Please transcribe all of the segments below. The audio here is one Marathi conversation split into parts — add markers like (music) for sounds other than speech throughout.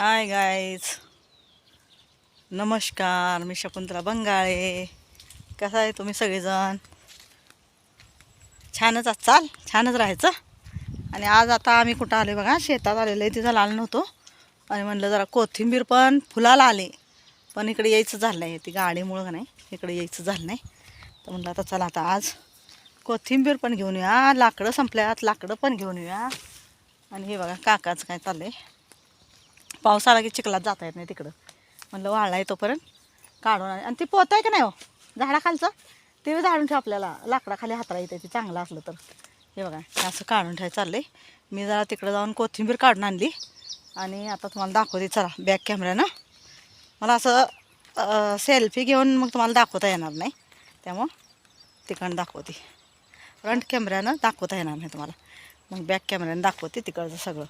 हाय गाईज नमस्कार मी शकुंतला बंगाळे. कसा आहे तुम्ही सगळेजण? छानच आज चाल. छानच राहायचं. आणि आज आता आम्ही कुठं आले बघा? शेतात आलेलं आहे तिथं आलं नव्हतो. आणि म्हणलं जरा कोथिंबीर पण फुलाला आले. पण इकडे यायचं झालं नाही ती गाडीमुळं का नाही? इकडे यायचं झालं नाही. तर म्हणलं आता चला आता आज कोथिंबीर पण घेऊन येऊया. लाकडं संपल्यात लाकडं पण घेऊन येऊया. आणि हे बघा काकाचं काय चाललं आहे पाऊस आला की चिखलात जाता येत नाही तिकडं. म्हणलं वाळला येतोपर्यंत काढून आण- आणि ती पोत आहे का नाही हो? झाडाखालचं? ते बी झाडून ठेव आपल्याला. लाकडाखाली हातरा येते ते चांगलं असलं तर. हे बघा हे असं काढून ठेवायचं चाललंय. मी जरा तिकडं जाऊन कोथिंबीर काढून आणली. आणि आता तुम्हाला दाखवते चला बॅक कॅमेऱ्यानं मला असं सेल्फी घेऊन मग तुम्हाला दाखवता येणार नाही. त्यामुळं तिकडं दाखवते. फ्रंट कॅमेऱ्यानं दाखवता येणार नाही तुम्हाला. मग बॅक कॅमेऱ्यानं दाखवते तिकडचं सगळं.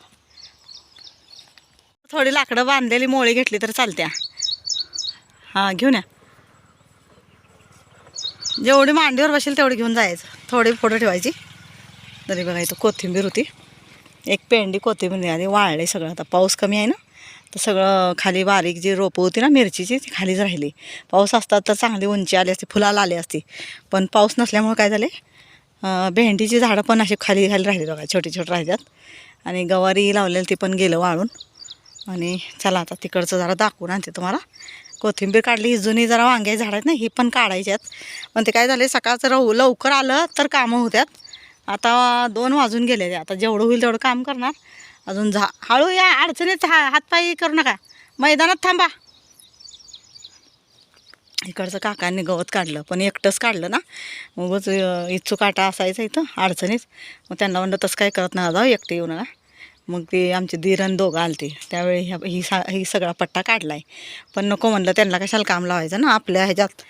थोडी लाकडं बांधलेली मोळी घेतली तर चालत्या. हां घेऊन या. जेवढी मांडीवर बसेल तेवढी घेऊन जायचं. थोडी पुढं ठेवायची. तरी बघा इथं कोथिंबीर होती. एक पेंडी कोथिंबीर आधी वाळले सगळं. आता पाऊस कमी आहे ना तर सगळं खाली बारीक जी रोपं होती ना मिरचीची ती खालीच राहिली. पाऊस असतात तर चांगली उंची आली असती फुलाला आली असती. पण पाऊस नसल्यामुळे काय झाले? भेंडीची झाडं पण अशी खाली खाली राहिली बघा छोटी छोटी राहिल्यात. आणि गवारी लावलेली ती पण गेलं वाळून. आणि चला आता तिकडचं जरा दाखवून आणते तुम्हाला. कोथिंबीर काढली ही जुनी जरा वांगे झाड आहेत ना ही पण काढायची आहेत. पण ते काय झाले सकाळचं राहू लवकर आलं तर कामं होत्यात. आता दोन वाजून गेले ते. आता जेवढं होईल तेवढं काम करणार. अजून झा हळू या अडचणीत हा हातपायी करू नका. मैदानात थांबा. इकडचं काकांनी गवत काढलं पण एकटंच काढलं ना. मगच अं, इच्छू काटा असायचा इथं अडचणीत. मग त्यांना म्हणलं तसं काय करत नाही जाऊ एकटे येऊ नका. मग ते आमचे धीरण दोघं आलते. त्यावेळी ह्या ही सा ही सगळा पट्टा काढला आहे पण नको म्हणलं त्यांना कशाला काम लावायचं ना? आपल्या ह्याच्यात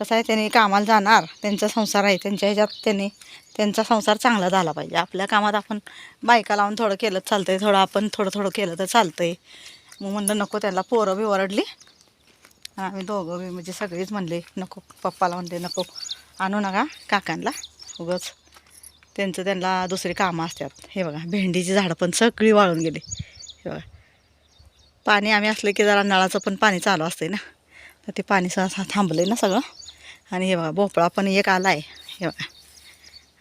कसं आहे त्यांनी कामाला जाणार. त्यांचा संसार आहे. त्यांच्या ह्याच्यात त्यांनी त्यांचा संसार चांगला झाला पाहिजे. आपल्या कामात आपण बायका लावून थोडं केलं तर आहे थोडं आपण थोडं थोडं केलं तर चालतं आहे मग म्हणलं नको त्याला पोरं बी ओरडली. आम्ही दोघं बी म्हणजे सगळीच म्हणले नको. पप्पाला म्हणले नको. आणू नका काकांना उगंच. त्यांचं त्यांना दुसरी कामं असतात. हे बघा भेंडीची झाडं पण सगळी वाळून गेली. हे बघा. पाणी आम्ही असलं की जरा नळाचं पण पाणी चालू असते ना. तर ते पाणी सहसा थांबलं आहे ना सगळं. आणि हे बघा भोपळा पण एक आला आहे हे बघा.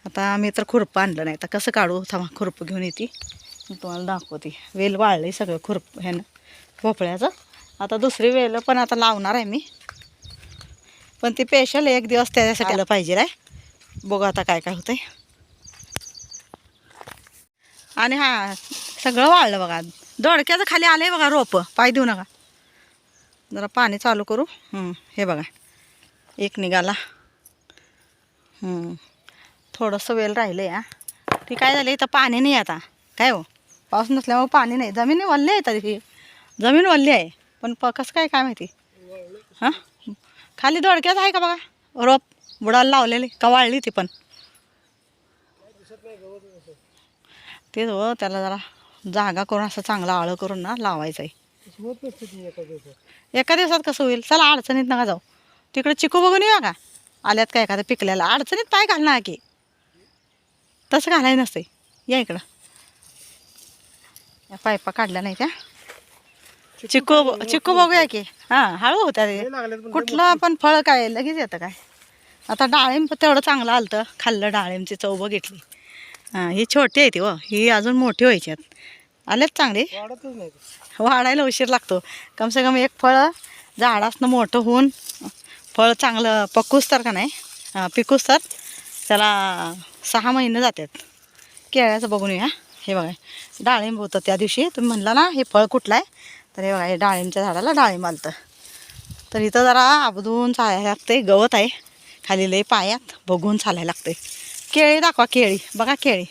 आता आम्ही तर खुरपं आणलं नाही. तर कसं काढू? थांबा खुरपं घेऊन येते. मी तुम्हाला दाखवते. वेल वाळले सगळं खुरप ह्यानं भोपळ्याचं. आता दुसरी वेल पण आता लावणार आहे मी. पण ती स्पेशल एक दिवस त्याच्यासाठी आलं पाहिजे रे. बघू आता काय काय होतंय. आणि हा सगळं वाळलं बघा. दोडक्याचं खाली आलंय बघा रोप. पाय देऊ नका. जरा पाणी चालू करू. हे बघा. एक निघाला. थोडंसं वेल राहिलं हा. ती काय झालं इथं पाणी नाही आता. काय हो? पाऊस नसल्यामुळे पाणी नाही. जमीन वल्ली आहे तरी. जमीन वल्ली आहे. पण प कसं काय काय माहिती? हां? खाली दोडक्याच आहे का बघा? रोप बुडाला लावलेली. का वाळली ती पण? तेच हो त्याला जरा जागा करून असं चांगलं आळं करून ना लावायचं आहे एका दिवसात. कसं होईल? चला अडचणीत नका जाऊ. तिकडे चिकू बघून येऊया का? आल्यात का एखाद्या पिकल्याला अडचणीत पाय घाल ना की तसं घालायचं नसते या इकडं. या पायपा काढल्या नाही त्या चिकू चिकू बघूया की. हां हळू होत्या ते. कुठलं पण फळ काय? लगेच येतं काय? आता डाळिंब तेवढं चांगलं आलं तर खाल्लं डाळिंबची चव बघितली. हां ही छोटी आहे ती हो. ही अजून मोठी व्हायची आहेत. आलेत चांगली? वाढायला उशीर लागतो. कमसे कम एक फळ झाडासनं मोठं होऊन फळ चांगलं पकूस तर का नाही? पिकूस तर. त्याला सहा महिने जातात. केळ्याचं बघून या हे बघा डाळिंब होतं त्या दिवशी. तुम्ही म्हणला ना हे फळ कुठलं आहे? तर हे बघा हे डाळिंबच्या झाडाला डाळिंब आलतं. तर इथं जरा अबदून चालायला लागते गवत आहे. खाली लय पायात बघून चालायला लागते केळी दाखवा केळी. बघा केळी.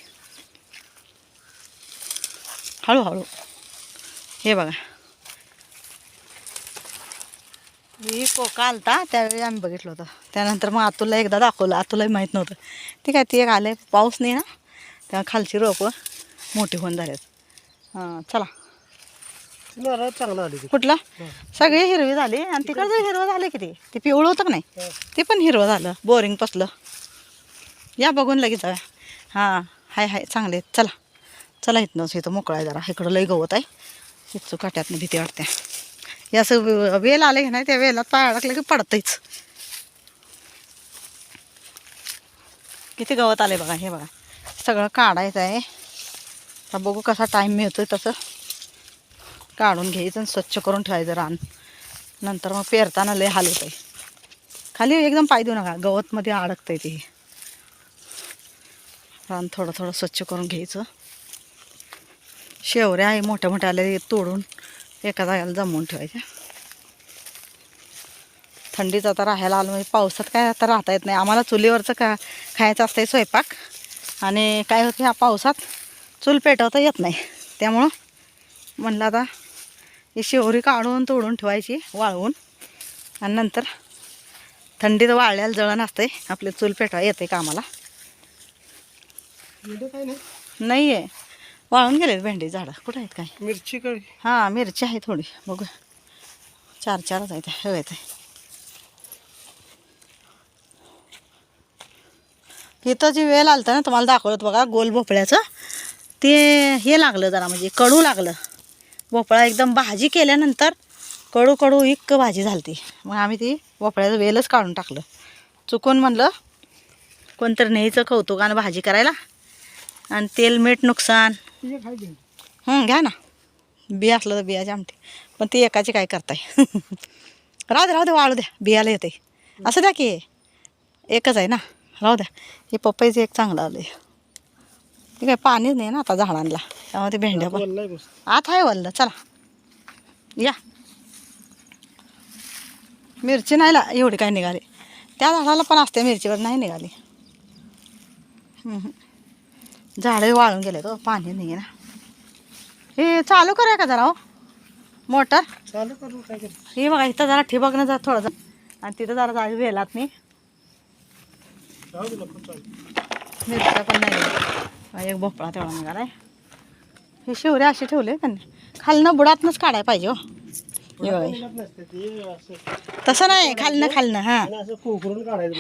हळूहळू. हे बघा. मी कोका आलता त्यावेळी आम्ही बघितलं होतं. त्यानंतर मग आतुला एकदा दाखवलं. आतुलाही माहीत नव्हतं. ठीक आहे ती एक आले. पाऊस नाही ना? तेव्हा खालची रोपं मोठी होऊन झाल्यात हां चला. चांगलं कुठला? सगळी हिरवी झाली. आणि तिकडचं हिरवं झालं किती ते? पिवळं होतं का नाही? ते पण हिरवं झालं. बोरिंग पसलं. या बघून लगेच जाऊया. हां हाय हाय चांगले आहेत. चला. चला इथनंच इथं मोकळा आहे जरा. इकडं लई गवत आहे. इथं काट्यातनं भीती वाटते. या असं वे- वेल आले की नाही त्या वेलात पाय अडकलं की पडतंच किती गवत आले बघा हे बघा. सगळं काढायचं आहे. आता बघू कसा टाईम मिळतो तसं. काढून घ्यायचं आणि स्वच्छ करून ठेवायचं रान. नंतर मग पेरताना लय हाल आहे खाली एकदम पाय देऊ नका. गवतमध्ये अडकतं आहे ते. रान थोडं थोडं स्वच्छ करून घ्यायचं. शेवऱ्या आहे मोठ्या मोठ्या आल्या तोडून एका जागेला जमवून ठेवायच्या. थंडीचं आता राहायला आलं म्हणजे पावसात काय आता राहता येत नाही. आम्हाला चुलीवरचं का खायचं असतंय स्वयंपाक. आणि काय होतं ह्या पावसात चूल पेटवता येत नाही. त्यामुळं म्हणलं आता ही शेवरी काढून तोडून ठेवायची वाळवून. आणि नंतर थंडीत वाळल्याला जळण असते आपले चूल पेटवा येते कामाला. आम्हाला काय नाही? नाही आहे वाळून गेलेत भेंडी झाडं. कुठं आहेत काय? मिरची कळी. हां मिरची आहे थोडी. बघू. चार चारच आहेत. हवे आहेत. इथं जी वेल आलतं ना तुम्हाला दाखवलं होतं बघा गोल भोपळ्याचं. ते हे लागलं जरा म्हणजे कडू लागलं. भोपळा एकदम भाजी केल्यानंतर कडू कडू इक्क भाजी झालती. मग आम्ही ती भोपळ्याचं वेलच काढून टाकलं. चुकून म्हणलं कोणतरी न्यायचं कौतुकानं भाजी करायला. आणि तेल मीठ नुकसान. घ्या ना. बिया असलं तर बियाची आमटी. पण ती एकाची काय करताय? (laughs) राहू दे राहू दे वाळू द्या बियाला येते असं द्या की एकच आहे ना. राहू द्या. हे पपईचं एक चांगलं आलं आहे ते काय पाणीच नाही ना आता झाडांना. त्यामुळे ते भेंड्या पण. आत आहे वल्ल. चला. या. मिरची नाही ला एवढी काय निघाली. त्या झाडाला पण असते मिरचीवर नाही निघाली. झाडं वाळून गेले तो पाणी नाही आहे ना. हे चालू करूया का जरा हो? मोटर? चालू करू काय करू? हे बघा इथं जरा ठिबकनं जा थोडं जा. आणि तिथं जरा जागी वेलात मी. मिरच्या पण नाही एक भोपळा तेवढा निघालाय. हे शिवरे असे ठेवले त्यांनी. खालनं बुडातनंच काढायला पाहिजे हो. हे बघा. तसं नाही खालनं खालनं हां.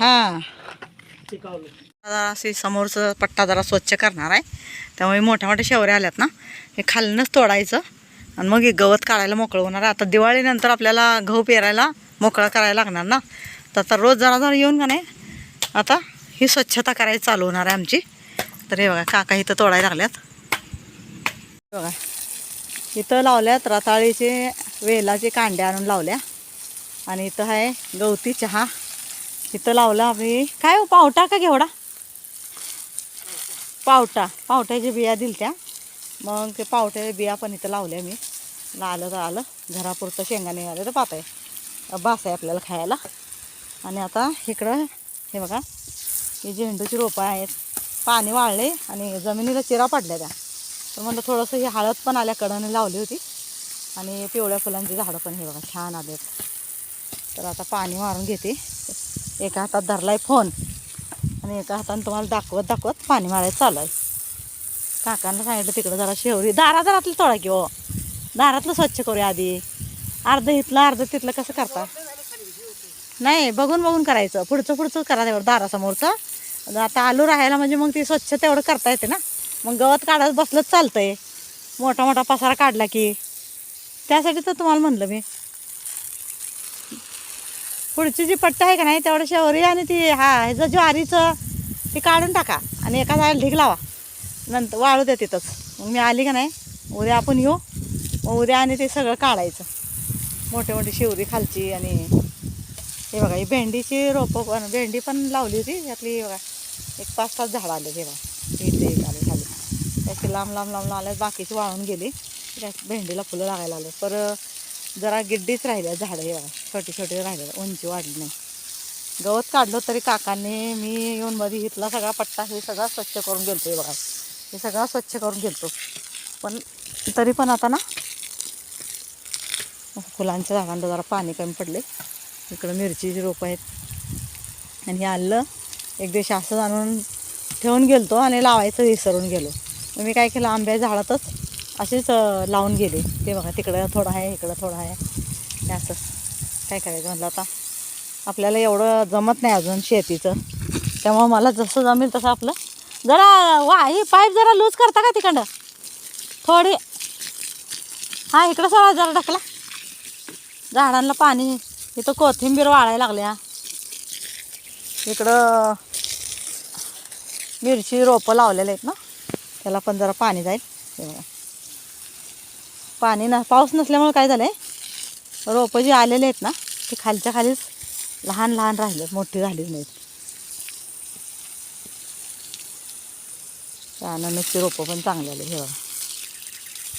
हां. जरा असे समोरचं पट्टा जरा स्वच्छ करणार आहे. त्यामुळे मोठ्या मोठ्या शेवऱ्या आल्यात ना. हे खालनंच तोडायचं. आणि मग हे गवत काढायला मोकळं होणार आहे. आता दिवाळीनंतर आपल्याला गहू पेरायला मोकळा करायला लागणार ना. तर आता रोज जरा जरा येऊन का नाही आता ही स्वच्छता करायला चालू होणार आहे आमची. तर हे बघा काका इथं तोडायला लागल्यात. बघा. इथं लावल्यात रताळीचे वेलाचे कांडे आणून लावल्या. आणि इथं आहे गवती चहा. इथं लावलं आम्ही. काय हो पावटा का घेवडा? पावटा पावट्याच्या बिया दिल त्या मग ते पावट्याच्या बिया पण इथं लावल्या मी. आलं तर आलं घरापुरतं शेंगा निघाले तर पात आहे बास आहे आपल्याला खायला. आणि आता इकडं हे बघा हे झेंडूची रोपं आहेत. पाणी वाळले आणि जमिनीला चिरा पडल्या त्या. तर म्हणलं थोडंसं ही हळद पण आल्या कडनं लावली होती. आणि पिवळ्या फुलांची झाडं पण हे बघा छान आले तर आता पाणी मारून घेते. एका हातात धरला आहे फोन. आणि एका हाताने तुम्हाला दाखवत दाखवत पाणी मारायचं चालू आहे काकांना सांगितलं तिकडं जरा शेवरी दारा दारातलं तोडा की हो दारातलं स्वच्छ करूया आधी. अर्ध इथलं अर्ध तिथलं कसं करता? नाही बघून बघून करायचं. पुढचं पुढचं करा तेवढं दारासमोरचं. आता आलू राहायला म्हणजे मग ती स्वच्छ तेवढं करता येते ना. मग गवत काढत बसलंच चालतंय. मोठा मोठा पसारा काढला की. त्यासाठी तर तुम्हाला म्हणलं मी. पुढची जी पट्ट आहे का नाही तेवढं शेवरी आणि ती हा ह्याचं ज्वारीचं ती काढून टाका आणि एका जायला ढीक लावा. नंतर वाळू द्या तिथंच. मग मी आली का नाही उद्या आपण येऊ. मग उद्या आणि ते सगळं काढायचं. मोठे मोठी शिवरी खालची आणि हे बघा ही भेंडीची रोपं पण भेंडी पण लावली होती. यातली बघा एक पाच पाच झाडं आले हे बघा. इथे एक आले खाली. त्याची लांब लांब लांब लांब आले बाकीची वाळून गेली. त्या भेंडीला फुलं लागायला आले पर जरा गिड्डीच राहिल्या झाडं हे बघा. छोटी छोटी राहिले उंची वाढली नाही. गवत काढलं तरी काकांनी मी येऊन मध्ये इथला सगळा पट्टा हे सगळा स्वच्छ करून गेलतो हे बघा. हे सगळा स्वच्छ करून गेलतो पण तरी पण आता ना फुलांच्या झाडांना जरा पाणी कमी पडले. इकडं मिरचीची रोपं आहेत. आणि हे आलं एक दिवशी असं जाणून ठेवून गेलतो आणि लावायचं विसरून गेलो. मी काय केलं? आंब्या झाडातच असेच लावून गेले. ते बघा तिकडं थोडं आहे इकडं थोडं आहे. असं. काय करायचं म्हटलं आता? आपल्याला एवढं जमत नाही अजून शेतीचं. त्यामुळं मला जसं जमेल तसं आपलं. जरा वा ही पाईप जरा लूज करता का तिकडं? थोडी. हा इकडं सगळा जरा ढकला. झाडांना पाणी इथं कोथिंबीर वाळायला लागल्या. इकडं मिरची रोपं लावलेले आहेत ना? त्याला पण जरा पाणी जाईल. तेव्हा पाणी ना पाऊस नसल्यामुळे काय झालं आहे रोपं जी आलेले आहेत ना ती खालच्या खालीच लहान लहान राहिले मोठी झालीच नाहीत. त्या अननसची रोपं पण चांगली आली हे बघा.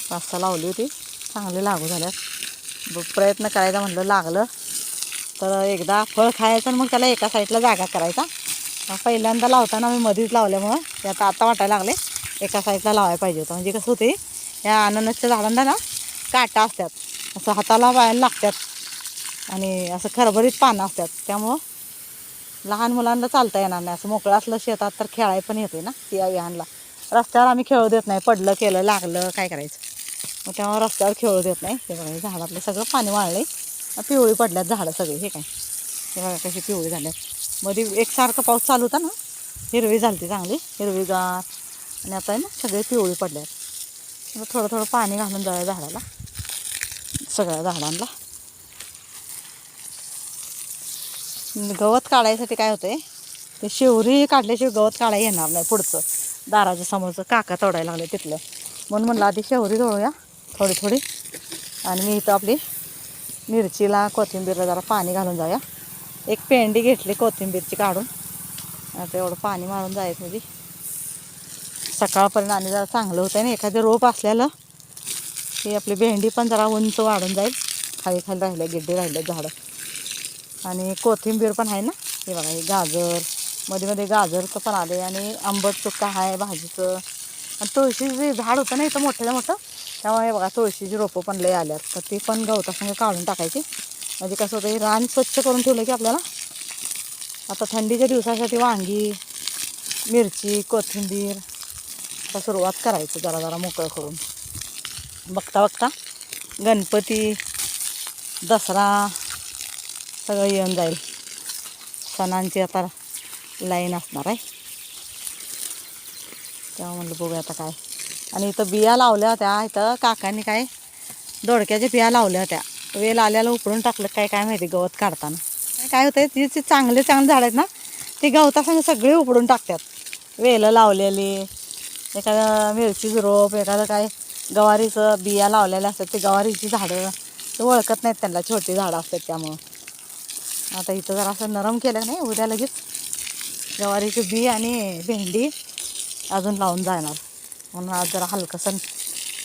पाच सहा लावली होती चांगली लागू झाल्यात. प्रयत्न करायचा म्हटलं लागलं. तर एकदा फळ खायचं आणि मग त्याला एका साईडला जागा करायचा. पहिल्यांदा लावताना मी मधीच लावल्यामुळं ते आता आता वाटायला लागले एका साईडला लावायला पाहिजे होतं. म्हणजे कसं होते या अननसच्या झाडांना ना काटा असतात. असं हाताला वायाला लागतात. आणि असं खरभरीत पानं असतात. त्यामुळं लहान मुलांना चालता येणार नाही. असं मोकळं असलं शेतात तर खेळाय पण येते ना या विहानला रस्त्यावर आम्ही खेळू देत नाही. पडलं केलं लागलं काय करायचं? मग तेव्हा रस्त्यावर खेळू देत नाही. हे बघा झाडातलं सगळं पाणी वाळले पिवळी पडल्यात झाडं सगळी. हे काय? हे बघा कशी पिवळी झाल्यात. मध्ये एकसारखं पाऊस चालू होता ना? हिरवी झाली चांगली. हिरवीगार. आणि आता आहे ना सगळे पिवळी पडल्यात. थोडं थोडं पाणी घालून जाऊया झाडाला सगळ्या झाडांना गवत काढायसाठी काय होतंय ते शेवरी काढल्याशिवाय गवत काढायला येणार नाही पुढचं. दाराच्या समोरचं काका तोडायला लागले तिथलं. म्हणून म्हणलं आधी शेवरी तोडूया थोडी थोडी. आणि मी इथं आपली मिरचीला कोथिंबीरला जरा पाणी घालून जाऊया. एक पेंडी घेतली कोथिंबीरची काढून. तेवढं पाणी मारून जायचं म्हणजे सकाळपर्यंत आणि जरा चांगलं होतं ना एखादं रोप असल्याला की आपली भेंडी पण जरा उंच वाढून जाईल. खाली खाली राहिलं गिड्डे राहिले झाडं. आणि कोथिंबीर पण आहे ना? हे बघा हे गाजर. मध्ये मध्ये गाजरचं पण आले आणि आंबट चुक्का आहे भाजीचं. आणि तुळशीचं झाड होतं ना इथं मोठं मोठं त्यामुळे बघा तुळशीची रोपं पण लय आल्यात. तर ती पण गवतासंग काढून टाकायची. म्हणजे कसं होतं हे रान स्वच्छ करून ठेवलं की आपल्याला आता थंडीच्या दिवसासाठी वांगी मिरची कोथिंबीर आता सुरुवात करायची जरा जरा मोकळं करून. बघता बघता. गणपती दसरा सगळं येऊन जाईल. सणांची आता लाईन असणार आहे. तेव्हा म्हणलं बघूया आता काय. आणि इथं बिया लावल्या होत्या. इथं काकांनी काय दोडक्याच्या बिया लावल्या होत्या. वेल आल्याला उपडून टाकलं. काय काय माहिती गवत काढताना. काय होतं ती जी चांगले चांगले झाड आहेत ना ती गवतासंग सगळी उपडून टाकतात. वेलं लावलेली एखादं मिरचीचं रोप एखादं काय गवारीचं बिया लावलेल्या असतात ते गवारीची झाडं. ते ओळखत नाहीत त्यांना छोटी झाडं असतात त्यामुळं. आता इथं जरा असं नरम केलं नाही उद्या लगेच गवारीची बी आणि भेंडी अजून लावून जाणार. म्हणून आज जरा हलकंसं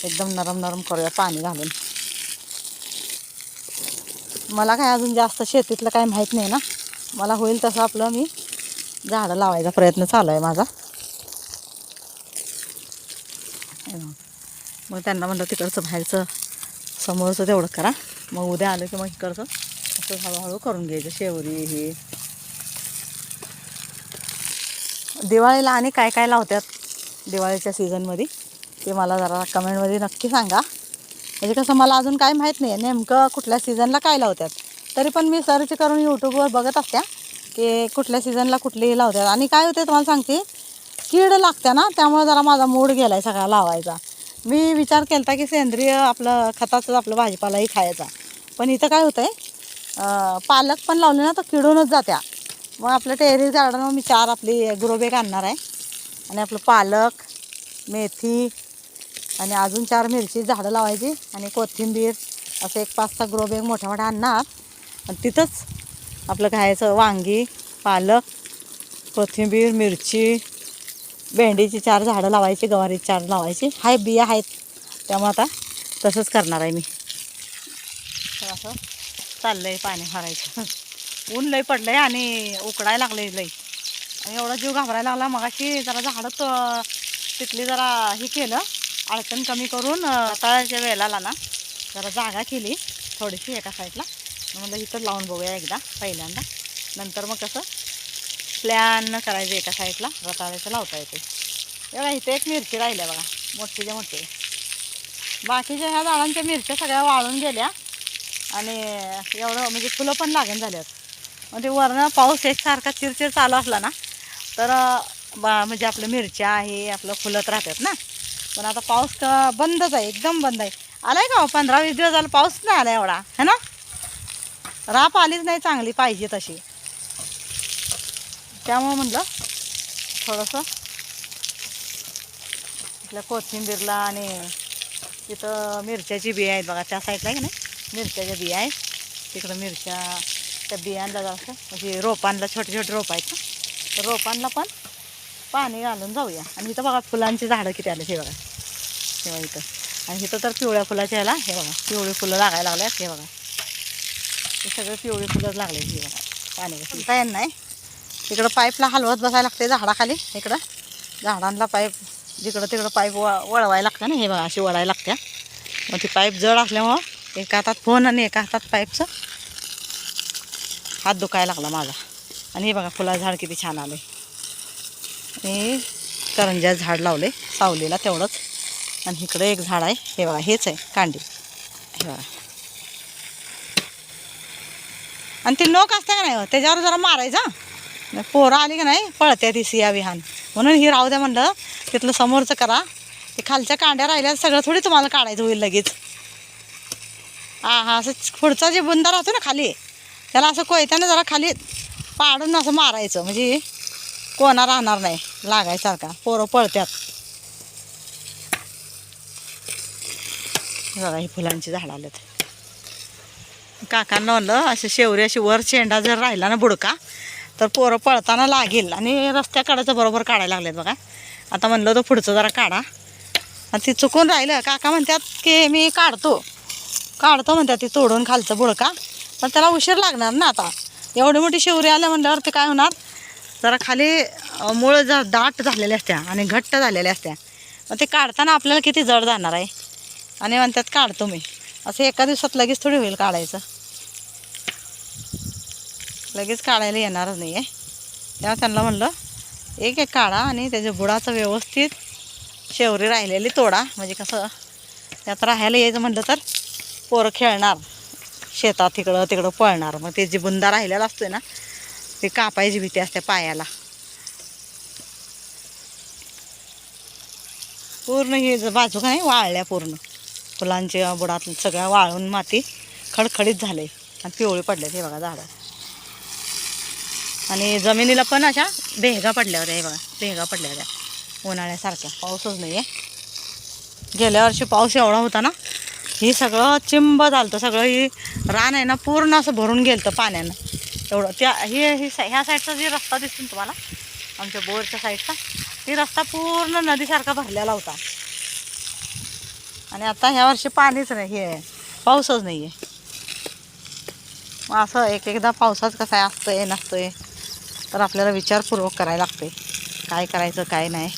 एकदम नरम नरम करूया पाणी घालून. मला काय अजून जास्त शेतीतलं काय माहीत नाही ना. मला होईल तसं आपलं मी झाडं लावायचा प्रयत्न चालू आहे माझा. मग त्यांना म्हणलं तिकडचं बाहेरचं समोरचं तेवढं करा. मग उद्या आलं की मग इकडचं असं हळूहळू करून घ्यायचं शेवरी हे. दिवाळीला आणि काय काय लावतात दिवाळीच्या सीझनमध्ये ते मला जरा कमेंटमध्ये नक्की सांगा. म्हणजे कसं मला अजून काय माहीत नाही नेमकं कुठल्या सीझनला काय लावतात तरी पण मी सर्च करून यूट्यूबवर बघत असत्या की कुठल्या सीझनला कुठली लावतात आणि काय होते तुम्हाला सांगते कीड लागते ना त्यामुळे जरा माझा मूड गेला आहे सगळा लावायचा. मी विचार केला की सेंद्रिय आपलं खताचं आपलं भाजीपालाही खायचा. पण इथं काय होतं आहे पालक पण लावले ना तर किडूनच जात्या. मग आपलं टेरेस गार्डन मी चार आपली ग्रोबॅग आणणार आहे. आणि आपलं पालक मेथी आणि अजून चार मिरची झाडं लावायची आणि कोथिंबीर असं एक पाच सहा ग्रोबेग मोठ्या मोठ्या आणणार. आणि तिथंच आपलं खायचं वांगी पालक कोथिंबीर मिरची भेंडीची चार झाडं लावायची गवारीची चार लावायची. हाय बिया आहेत. त्यामुळे आता तसंच करणार आहे मी. तर असं चाललं आहे पाणी भरायचं. ऊन लई पडलं आहे आणि उकडायला लागलं आहे लई आणि एवढा जीव घाबरायला लागला मगाशी जरा झाडं तिथली जरा हे केलं अडचण कमी करून रताळ्याच्या वेळेला ना जरा जागा केली थोडीशी एका साईडला मग म्हणलं इथं लावून बघूया एकदा पहिल्यांदा. नंतर मग कसं प्लॅन करायचं एका साईडला. रताळ्याचं लावता येते. एवढा इथे एक मिरची राहिल्या बघा. मोठीच्या मोठी. बाकीच्या ह्या झाडांच्या मिरच्या सगळ्या वाळून गेल्या. आणि एवढं म्हणजे फुलं पण लागण झाल्यात. म्हणजे वरनं पाऊस एकसारखा चिरचिर चालू असला ना तर बा म्हणजे आपलं मिरच्या आहे आपलं फुलत राहतात ना. पण आता पाऊस क बंदच आहे एकदम बंद आहे. आलाय का हो? पंधरा वीस दिवस झाला पाऊस नाही आला एवढा. है ना? राप आलीच नाही चांगली पाहिजे तशी. त्यामुळं म्हटलं थोडंसं आपल्या कोथिंबीरला आणि तिथं मिरच्याची बिया आहेत बघा त्या साईडला आहे की नाही? मिरच्याच्या बिया आहेत. तिकडं मिरच्या त्या बियांना जायचं म्हणजे रोपांना छोटे छोटे रोप आहेत ना. तर रोपांना पण पाणी घालून जाऊया. आणि इथं बघा फुलांची झाडं किती आले हे बघा. तेव्हा इथं. आणि इथं तर पिवळ्या फुलाच्या ह्याला हे बघा पिवळी फुलं लागायला लागल्यात हे बघा. हे सगळं पिवळी फुलंच लागले हे बघा. पाणी घालता येत नाही इकडं पाईपला हलवत बसायला लागते झाडाखाली इकडं. झाडांना पाईप जिकडं तिकडं पाईप व वळवायला लागतं ना हे बघा अशी वळायला लागत्या. मग ती पाईप जड असल्यामुळं एका हातात फोन आणि एका हातात पाईपचं हात दुखायला लागला माझा. आणि हे बघा फुला झाड किती छान आले आणि करंजा झाड लावले सावलीला तेवढंच. आणि इकडं एक झाड आहे हे बघा हेच आहे कांडी. हे बघा. आणि ते लोक असते का नाही हो? त्याच्यावर जरा मारायचं पोरं आली का नाही? पळत्या ती सिया विहान. म्हणून ही राहू द्या म्हणलं तिथलं समोरचं करा. ते खालच्या कांड्या राहिल्या सगळं थोडी तुम्हाला काढायचं होईल लगेच. हां हां असं पुढचा जे बुंदा राहतो ना खाली त्याला असं कोयत्यानं जरा खाली पाडून असं मारायचं. म्हणजे कोणा राहणार नाही लागायसारखा. पोरं पळत्यात. जरा बघा ही फुलांची झाडं आलेत काकांना म्हणलं असं शेवरी अशी वर शेंडा जर राहिला ना बुडका तर पोरं पळताना लागेल. आणि रस्त्याकडचं बरोबर काढायला लागलेत बघा. आता म्हणलं तर पुढचं जरा काढा. आणि ती चुकून राहिलं. काका म्हणतात की मी काढतो. काढतो म्हणतात ती तोडून खालचं बुडका. पण त्याला उशीर लागणार ना आता. एवढी मोठी शिवरी आल्या म्हणल्यावर ते काय होणार? जरा खाली मुळं जर दाट झालेल्या असत्या आणि घट्ट झालेल्या असत्या. मग ते काढताना आपल्याला किती जड जाणार आहे? आणि म्हणतात काढतो मी. असं एका दिवसात लगेच थोडी होईल काढायचं. लगेच काढायला येणारच नाही आहे तेव्हा त्यांना म्हणलं एक एक काढा आणि त्याच्या बुडाचं व्यवस्थित शेवरी राहिलेली तोडा. म्हणजे कसं त्यात राहायला यायचं म्हटलं तर पोरं खेळणार शेतात तिकडं तिकडं पळणार. मग ते जे बुंदा राहिलेला असतोय ना ते कापायची भीती असते पायाला. पूर्ण हे बाजू काय नाही वाळल्या पूर्ण. फुलांच्या बुडात सगळ्या वाळून माती खडखडीत झाले आणि पिवळी पडले हे बघा झाडं. आणि जमिनीला पण अशा भेगा पडल्या होत्या हे बघा भेगा पडल्या होत्या. उन्हाळ्यासारख्या पाऊसच नाही आहे गेल्या वर्षी पाऊस एवढा होता ना हे सगळं चिंब झालं सगळं ही रान आहे ना पूर्ण असं भरून गेलं पाण्यानं. एवढं त्या हे ही ह्या साईडचा जे रस्ता दिसतो ना तुम्हाला आमच्या बोरच्या साईडचा ती रस्ता पूर्ण नदीसारखा भरलेला होता. आणि आता ह्या वर्षी पाणीच नाही हे पाऊसच नाही आहे मग असं एक एकदा पावसात कसं आहे असतंय नसतंय. तर आपल्याला विचारपूर्वक करायला लागते. काय करायचं काय नाही.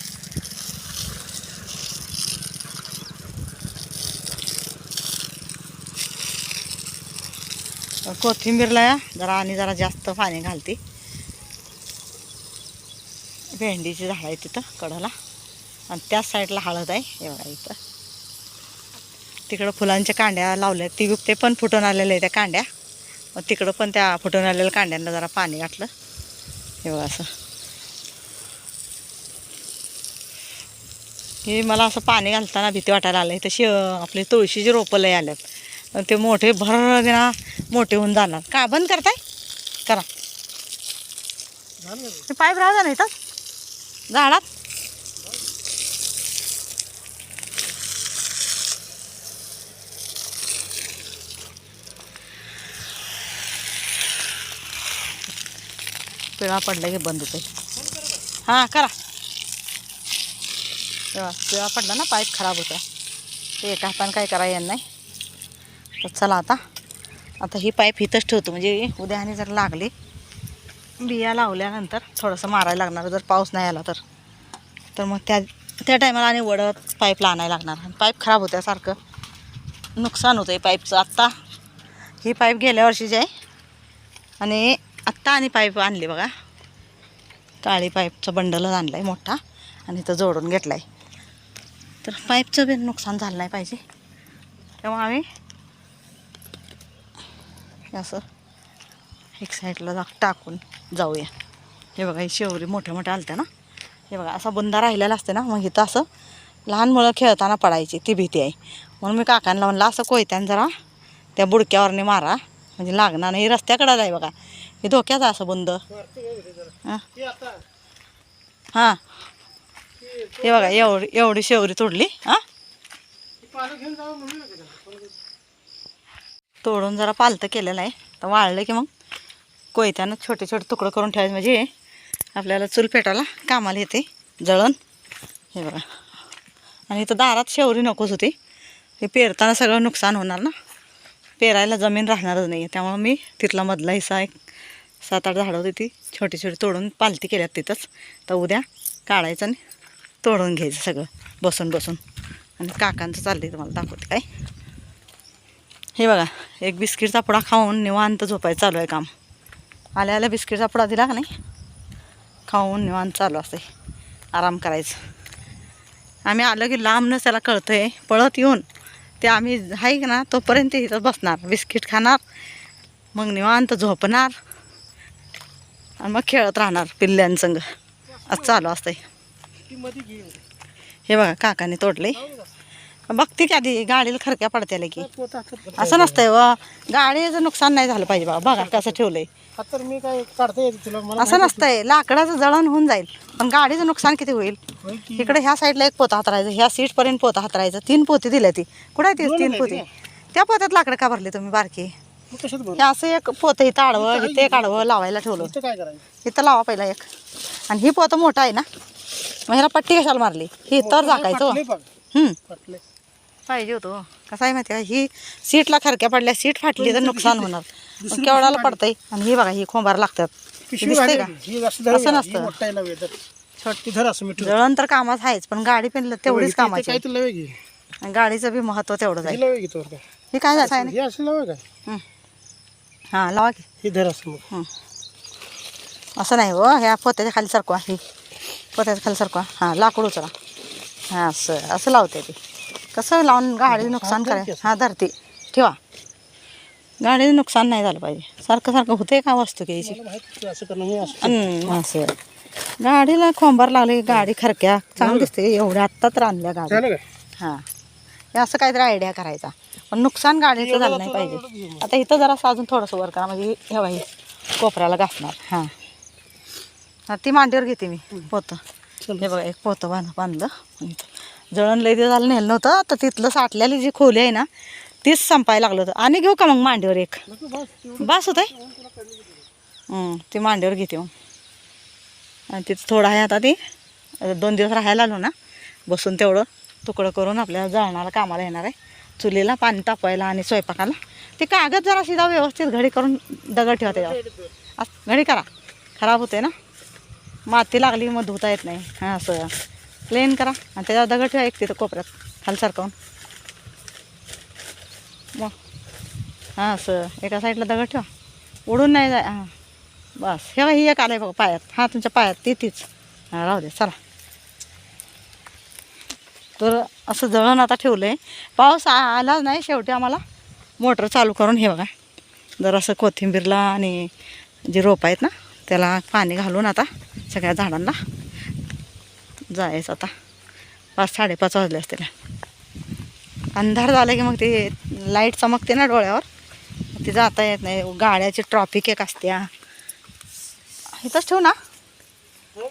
कोथिंबीरला जरा आणि जरा जास्त पाणी घालते. भेंडीची झाडं आहे तिथं कडाला आणि त्याच साईडला हळद आहे एवढा इथं. तिकडं फुलांच्या कांड्या लावल्या ती ते पण फुटून आलेल्या आहे त्या कांड्या. मग तिकडं पण त्या फुटून आलेल्या कांड्यांना जरा पाणी घातलं. हे बघा असं. हे मला असं पाणी घालताना भीती वाटायला आलं तशी आपली तुळशीची रोपं लय आल्यात. ते मोठे भर ना मोठे होऊन जाणार. का बंद करताय? करा. पाईप राहता नाही तर झाडात. तेव्हा पडलं की बंद होते हां करा. तेव्हा तेव्हा पडला ना पाईप खराब होता. ते एका हातानं काय करा येणार नाही. तर चला आता. आता ही पाईप इथंच ठेवतो. म्हणजे उद्या आणि जर लागली बिया लावल्यानंतर थोडंसं मारायला लागणार. जर पाऊस नाही आला तर. तर मग त्या त्या टायमाला आणि वडत पाईपला आणायला लागणार. पाईप खराब होत्या सारखं नुकसान होतं आहे पाईपचं. आत्ता ही पाईप गेल्या वर्षीची आहे. आणि ताणी पाईप आणली बघा. काळी पाईपचं बंडलच आणलं आहे मोठा आणि इथं जोडून घेतला आहे तर पाईपचं बी नुकसान झालं नाही पाहिजे. तेव्हा आम्ही असं एक साईडला जा टाकून जाऊया. हे बघा ही शेवरी मोठ्या मोठ्या आलत्या ना. हे बघा असा बुंदा राहिलेला असते ना मग इथं असं लहान मुलं खेळताना पडायची ती भीती आहे. म्हणून मी काकांना म्हणलं असं कोयत्यानं जरा त्या बुडक्यावरने मारा. म्हणजे लागणार नाही रस्त्याकडं आहे बघा. हे धोक्याचं असं बंद. हां. हे. हां हे बघा एवढी एवढी शेवरी तोडली हां. तोडून जरा पालतं केलेलं आहे. तर वाळलं की मग कोयत्यानं छोटे छोटे तुकडं करून ठेवायचे म्हणजे आपल्याला चूल पेटायला कामाला येते जळण. हे बघा. आणि इथं दारात शेवरी नकोच होती. हे पेरताना सगळं नुकसान होणार ना. पेरायला जमीन राहणारच नाही आहे त्यामुळं मी तिथला मधला हिस्सा एक सात आठ झाडं होती ती. छोटी छोटी तोडून पालती केल्यात तिथंच. तर उद्या काढायचं आणि तोडून घ्यायचं सगळं बसून बसून. आणि काकांचं चाललं आहे तुम्हाला दाखवते काय. हे बघा एक बिस्किटचा पुडा खाऊन निवांत झोपायचं चालू आहे काम. आल्या आल्या बिस्किटचा पुडा दिला का नाही? खाऊन निवांत चालू असते आराम करायचं. आम्ही आलं की लांबनंच त्याला कळतं आहे पळत येऊन ते आम्ही आहे का ना तोपर्यंत इथं बसणार. बिस्किट खाणार. मग निवांत झोपणार. आणि मग खेळत राहणार पिल्ल्यांसंग असं चालू असतंय. हे बघा काकाने तोडले बघते की आधी गाडीला खरक्या पडत्याला की असं नसतंय व गाडीचं नुकसान नाही झालं पाहिजे बाबा बघा कसं ठेवलंय. मी काय तुला असं नसतंय. लाकडाचं जळण होऊन जाईल. पण गाडीचं नुकसान किती होईल? इकडे ह्या साईडला एक पोता हातरायचं ह्या सीटपर्यंत पोता हातरायचं. तीन पोती दिल्या ती. कुठे ती? तीन पोती. त्या पोत्यात लाकडं का भरली तुम्ही बारकी? कशात भरू? हे असं एक पोतं इथं आडवं इथं एक आडवं लावायला ठेवलं. इथं काय करायचं? इथं लावा पहिला एक. आणि ही पोतं मोठं आहे ना? मग ह्याला पट्टी कशाला मारली? ही तर झाकायचं फाटले बघ. हम्म. फाटले पाहिजे होतो. कसं आहे माहिती का? ही सीटला खरक्या पडल्या सीट फाटली तर नुकसान होणार. मग केवढाला पडतंय? आणि ही बघा ही खोंबार लागतात. हे पिशवी दिसतंय घाली का? ती. ही असं धर असं ही नसतं. मोठा आहे लवे धर. छोट. ती धर असं मिठू. जळण तर कामात आहेच पण गाडी पण तेवढीच कामाची काय आहे. तुला लवे घे आणि गाडीचं बी महत्त्व तेवढंच आहे ही लवे घे तोर काय? हे काय झालं आहे ही असं लवे काय? ना हां लावा की. ही धर असं असं नाही हो ह्या पोत्याच्या खाली सरकवा ही. पोत्याच्या खाली सरकवा. हां लाकूड उचला. हां असं असं लावते ते. कसं लावून गाडी नुकसान करायचं? हां धरते. ठेवा. गाडीचं नुकसान नाही झालं पाहिजे. सारखं सारखं होते का वस्तू घ्यायची? मला माहीत आहे असं करणं मी असं. अन असं. गाडीला खोंबार लागले गाडी खरक्या. चांगली दिसते एवढ्या आत्ता तर आणल्या गाडी. झालं काय हां. हे असं काहीतरी आयडिया करायचा. पण नुकसान गाडीचं झालं नाही पाहिजे. आता इथं जरा अजून थोडंसं वर करा. म्हणजे हे बाई कोपऱ्याला घासणार हां. हां ती मांडीवर घेते मी पोतं. हे बघा एक पोतं बांध बांधलं. जळण लई दिवस झालं नेलं नव्हतं. तर तिथलं साठलेली जी खोली आहे ना तीच संपायला लागलं होतं. आणि घेऊ का मग मांडीवर एक? बस होत आहे ती मांडीवर घेते मग. आणि तिथं थोडं आहे आता ती. दोन दिवस राहायला आलो ना बसून तेवढं. तुकडं करून आपल्याला जळणाला कामाला येणार आहे. चुलीला पाणी तापवायला आणि स्वयंपाकाला. ते कागद जरा शिदा व्यवस्थित घडी करून दगड ठेवा त्याच्यावर. असं घडी करा. खराब होते ना? माती लागली मग धुता येत नाही. हां असं. प्लेन करा. आणि त्याच्यावर दगड ठेवा एक तिथं कोपऱ्यात. खाली मग. हां असं. एका साईडला दगड ठेवा. उडून नाही जाय हां. बस. हे ही एक आलं आहे बघा पायात. हां तुमच्या पायात. ती तीच. हां राहू दे. चला. तर असं जळण आता ठेवलं आहे पाऊस आला नाही शेवटी आम्हाला. मोटर चालू करून हे बघा. जरासं कोथिंबीरला आणि जे रोप आहेत ना त्याला पाणी घालून आता सगळ्या झाडांना जायचं आता. पाच साडेपाच वाजले असतील. अंधार झाला की मग ते लाइट चमकते ना डोळ्यावर. ते जाता येत नाही. गाड्याची ट्रॉफिक एक असत्या. इथंच ठेवू ना. हो.